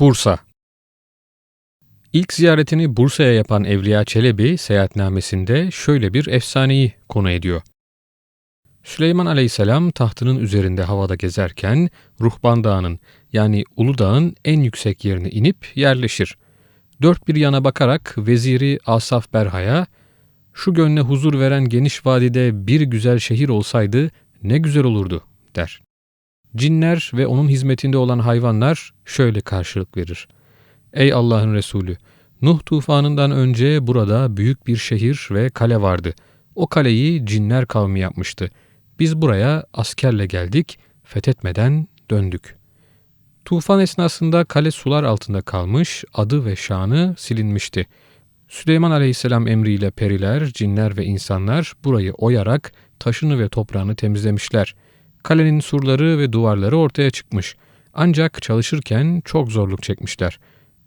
Bursa İlk ziyaretini Bursa'ya yapan Evliya Çelebi seyahatnamesinde şöyle bir efsaneyi konu ediyor. Süleyman aleyhisselam tahtının üzerinde havada gezerken Ruhban Dağı'nın yani Uludağ'ın en yüksek yerine inip yerleşir. Dört bir yana bakarak veziri Asaf Berha'ya şu gönle huzur veren geniş vadide bir güzel şehir olsaydı ne güzel olurdu der. Cinler ve onun hizmetinde olan hayvanlar şöyle karşılık verir. Ey Allah'ın Resulü! Nuh tufanından önce burada büyük bir şehir ve kale vardı. O kaleyi cinler kavmi yapmıştı. Biz buraya askerle geldik, fethetmeden döndük. Tufan esnasında kale sular altında kalmış, adı ve şanı silinmişti. Süleyman aleyhisselam emriyle periler, cinler ve insanlar burayı oyarak taşını ve toprağını temizlemişler. Kalenin surları ve duvarları ortaya çıkmış. Ancak çalışırken çok zorluk çekmişler.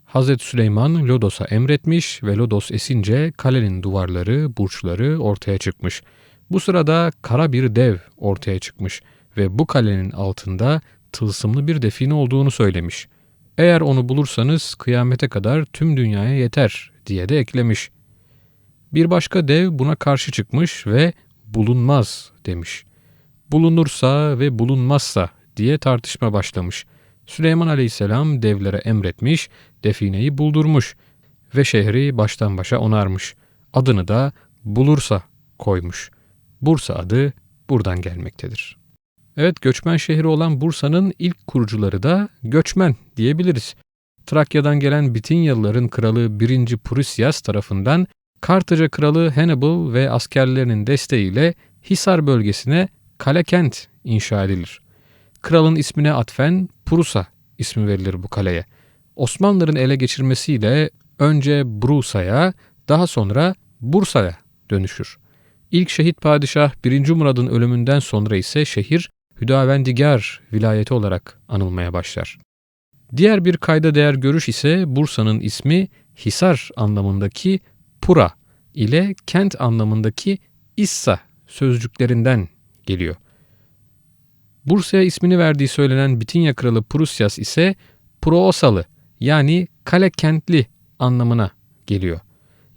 Hazreti Süleyman Lodos'a emretmiş ve Lodos esince kalenin duvarları, burçları ortaya çıkmış. Bu sırada kara bir dev ortaya çıkmış ve bu kalenin altında tılsımlı bir define olduğunu söylemiş. Eğer onu bulursanız kıyamete kadar tüm dünyaya yeter diye de eklemiş. Bir başka dev buna karşı çıkmış ve bulunmaz demiş. Bulunursa ve bulunmazsa diye tartışma başlamış. Süleyman aleyhisselam devlere emretmiş, defineyi buldurmuş ve şehri baştan başa onarmış. Adını da Bulursa koymuş. Bursa adı buradan gelmektedir. Evet göçmen şehri olan Bursa'nın ilk kurucuları da göçmen diyebiliriz. Trakya'dan gelen Bitinyalıların kralı 1. Prusyas tarafından Kartaca kralı Hannibal ve askerlerinin desteğiyle Hisar bölgesine kale kent inşa edilir. Kralın ismine atfen Prusa ismi verilir bu kaleye. Osmanlıların ele geçirmesiyle önce Brusa'ya daha sonra Bursa'ya dönüşür. İlk şehit padişah 1. Murad'ın ölümünden sonra ise şehir Hüdavendigar vilayeti olarak anılmaya başlar. Diğer bir kayda değer görüş ise Bursa'nın ismi Hisar anlamındaki Pura ile kent anlamındaki İssa sözcüklerinden geliyor. Bursa'ya ismini verdiği söylenen Bitinya kralı Prusyas ise Proosalı yani kale kentli anlamına geliyor.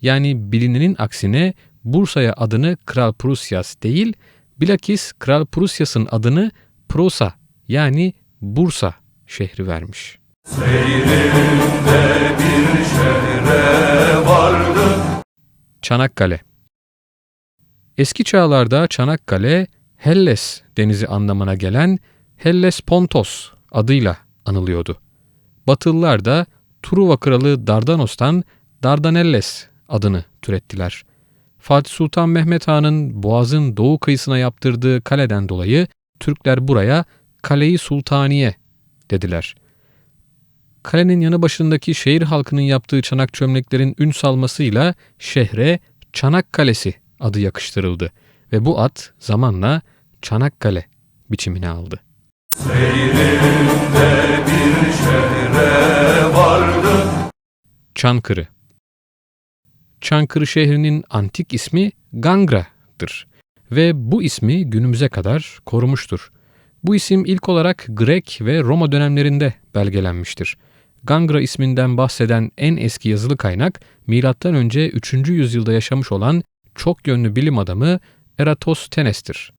Yani bilinenin aksine Bursa'ya adını Kral Prusyas değil, bilakis Kral Prusyas'ın adını Prosa yani Bursa şehri vermiş. Çanakkale Eski çağlarda Çanakkale, Helles denizi anlamına gelen Hellespontos adıyla anılıyordu. Batılılar da Truva kralı Dardanos'tan Dardanelles adını türettiler. Fatih Sultan Mehmet Han'ın Boğaz'ın doğu kıyısına yaptırdığı kaleden dolayı Türkler buraya Kaleyi Sultaniye dediler. Kalenin yanı başındaki şehir halkının yaptığı çanak çömleklerin ün salmasıyla şehre Çanakkale'si adı yakıştırıldı ve bu ad zamanla Çanakkale biçimini aldı. Seyrinde bir şehre vardı Çankırı Çankırı şehrinin antik ismi Gangra'dır ve bu ismi günümüze kadar korumuştur. Bu isim ilk olarak Grek ve Roma dönemlerinde belgelenmiştir. Gangra isminden bahseden en eski yazılı kaynak M.Ö. 3. yüzyılda yaşamış olan çok yönlü bilim adamı Eratosthenes'tir.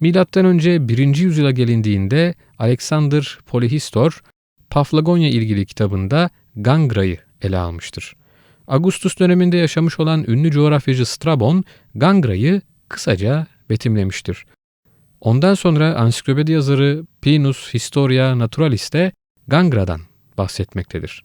M.Ö. 1. yüzyıla gelindiğinde Alexander Polihistor, Paflagonya ilgili kitabında Gangra'yı ele almıştır. Augustus döneminde yaşamış olan ünlü coğrafyacı Strabon, Gangra'yı kısaca betimlemiştir. Ondan sonra ansiklopedi yazarı Pinus Historia Naturalis de Gangra'dan bahsetmektedir.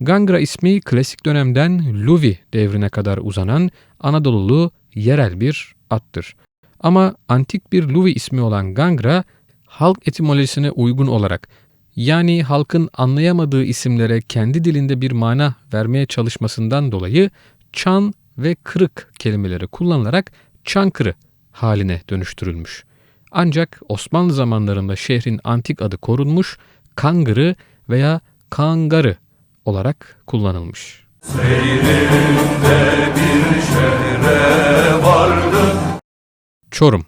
Gangra ismi klasik dönemden Luvi devrine kadar uzanan Anadolulu yerel bir attır. Ama antik bir Luvi ismi olan Gangra, halk etimolojisine uygun olarak yani halkın anlayamadığı isimlere kendi dilinde bir mana vermeye çalışmasından dolayı çan ve kırık kelimeleri kullanılarak Çankırı haline dönüştürülmüş. Ancak Osmanlı zamanlarında şehrin antik adı korunmuş, Kangırı veya Kangarı olarak kullanılmış. Seyrinde bir şehre vardı Çorum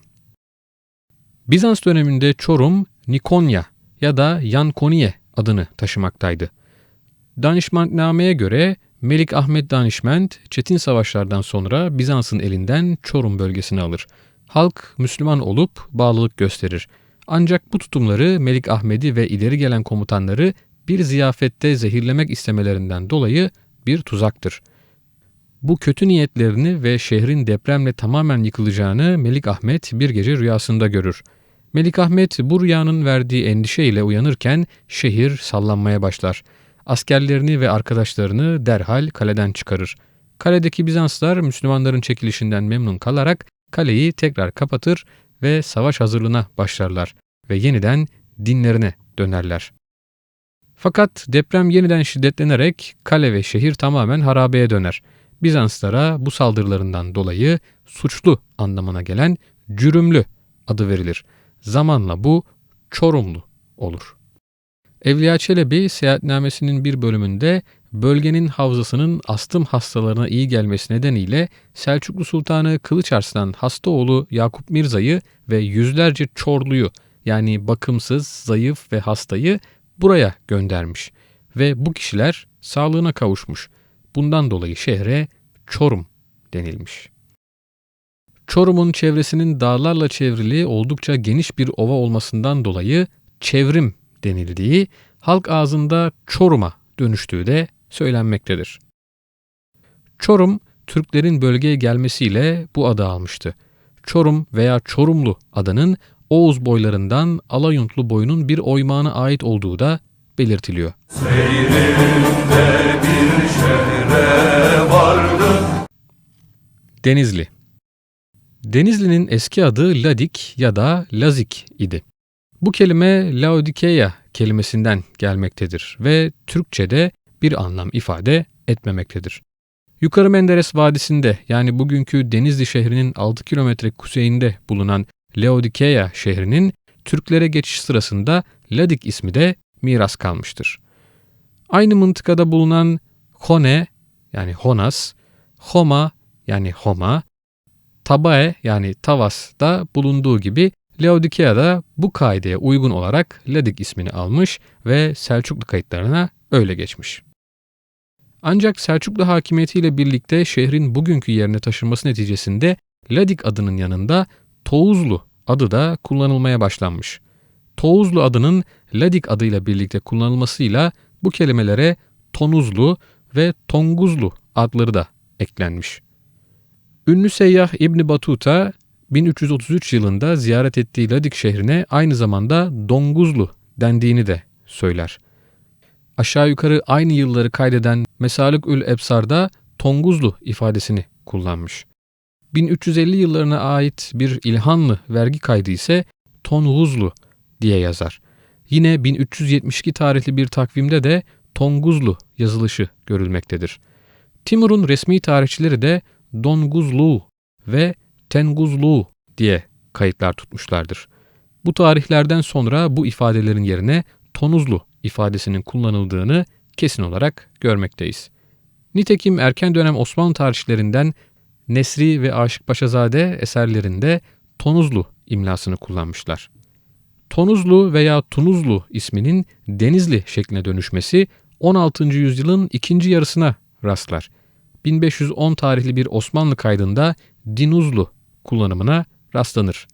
Bizans döneminde Çorum, Nikonya ya da Yankoniye adını taşımaktaydı. Danişmentname'ye göre Melik Ahmet Danişment çetin savaşlardan sonra Bizans'ın elinden Çorum bölgesini alır. Halk Müslüman olup bağlılık gösterir. Ancak bu tutumları Melik Ahmet'i ve ileri gelen komutanları bir ziyafette zehirlemek istemelerinden dolayı bir tuzaktır. Bu kötü niyetlerini ve şehrin depremle tamamen yıkılacağını Melik Ahmet bir gece rüyasında görür. Melik Ahmet bu rüyanın verdiği endişeyle uyanırken şehir sallanmaya başlar. Askerlerini ve arkadaşlarını derhal kaleden çıkarır. Kaledeki Bizanslar Müslümanların çekilişinden memnun kalarak kaleyi tekrar kapatır ve savaş hazırlığına başlarlar ve yeniden dinlerine dönerler. Fakat deprem yeniden şiddetlenerek kale ve şehir tamamen harabeye döner. Bizanslara bu saldırılarından dolayı suçlu anlamına gelen cürümlü adı verilir. Zamanla bu Çorumlu olur. Evliya Çelebi seyahatnamesinin bir bölümünde bölgenin havzasının astım hastalarına iyi gelmesi nedeniyle Selçuklu Sultanı Kılıç Arslan Hastaoğlu Yakup Mirza'yı ve yüzlerce Çorlu'yu yani bakımsız, zayıf ve hastayı buraya göndermiş ve bu kişiler sağlığına kavuşmuş. Bundan dolayı şehre Çorum denilmiş. Çorum'un çevresinin dağlarla çevrili oldukça geniş bir ova olmasından dolayı çevrim denildiği, halk ağzında Çorum'a dönüştüğü de söylenmektedir. Çorum, Türklerin bölgeye gelmesiyle bu adı almıştı. Çorum veya Çorumlu adının Oğuz boylarından Alayuntlu boyunun bir oymağına ait olduğu da belirtiliyor. Denizli Denizli'nin eski adı Ladik ya da Lazik idi. Bu kelime Laodikeya kelimesinden gelmektedir ve Türkçe'de bir anlam ifade etmemektedir. Yukarı Menderes Vadisi'nde yani bugünkü Denizli şehrinin 6 kilometre kuzeyinde bulunan Laodikeya şehrinin Türklere geçiş sırasında Ladik ismi de miras kalmıştır. Aynı mıntıkada bulunan Hone yani Honas, Homa yani Homa, Tabae yani Tavas da bulunduğu gibi Laodikea da bu kaideye uygun olarak Ladik ismini almış ve Selçuklu kayıtlarına öyle geçmiş. Ancak Selçuklu hakimiyetiyle birlikte şehrin bugünkü yerine taşınması neticesinde Ladik adının yanında Toğuzlu adı da kullanılmaya başlanmış. Toğuzlu adının Ladik adıyla birlikte kullanılmasıyla bu kelimelere Tonuzlu ve Tonguzlu adları da eklenmiş. Ünlü seyyah İbni Batuta 1333 yılında ziyaret ettiği Ladik şehrine aynı zamanda Donguzlu dendiğini de söyler. Aşağı yukarı aynı yılları kaydeden Mesalık-ül Ebsar'da Tonguzlu ifadesini kullanmış. 1350 yıllarına ait bir İlhanlı vergi kaydı ise Tonguzlu diye yazar. Yine 1372 tarihli bir takvimde de Tonguzlu yazılışı görülmektedir. Timur'un resmi tarihçileri de Donguzlu ve Tenguzlu diye kayıtlar tutmuşlardır. Bu tarihlerden sonra bu ifadelerin yerine Tonuzlu ifadesinin kullanıldığını kesin olarak görmekteyiz. Nitekim erken dönem Osmanlı tarihçilerinden Nesri ve Aşık Paşazade eserlerinde Tonuzlu imlasını kullanmışlar. Tonuzlu veya Tunuzlu isminin Denizli şekline dönüşmesi 16. yüzyılın ikinci yarısına rastlar. 1510 tarihli bir Osmanlı kaydında Dinuzlu kullanımına rastlanır.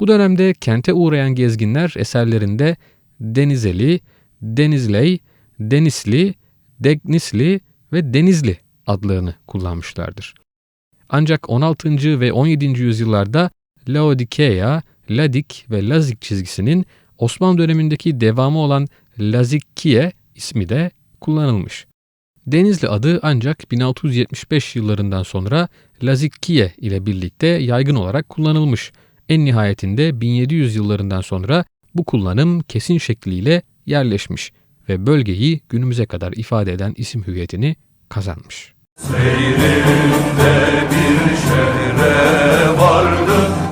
Bu dönemde kente uğrayan gezginler eserlerinde Denizeli, Denizley, Denizli, Degnisli ve Denizli adlarını kullanmışlardır. Ancak 16. ve 17. yüzyıllarda Laodikeya, Ladik ve Lazik çizgisinin Osmanlı dönemindeki devamı olan Lazikkiye ismi de kullanılmış. Denizli adı ancak 1675 yıllarından sonra Lazikkiye ile birlikte yaygın olarak kullanılmış. En nihayetinde 1700 yıllarından sonra bu kullanım kesin şekliyle yerleşmiş ve bölgeyi günümüze kadar ifade eden isim hüviyetini kazanmış. Seyrimde bir şehre vardım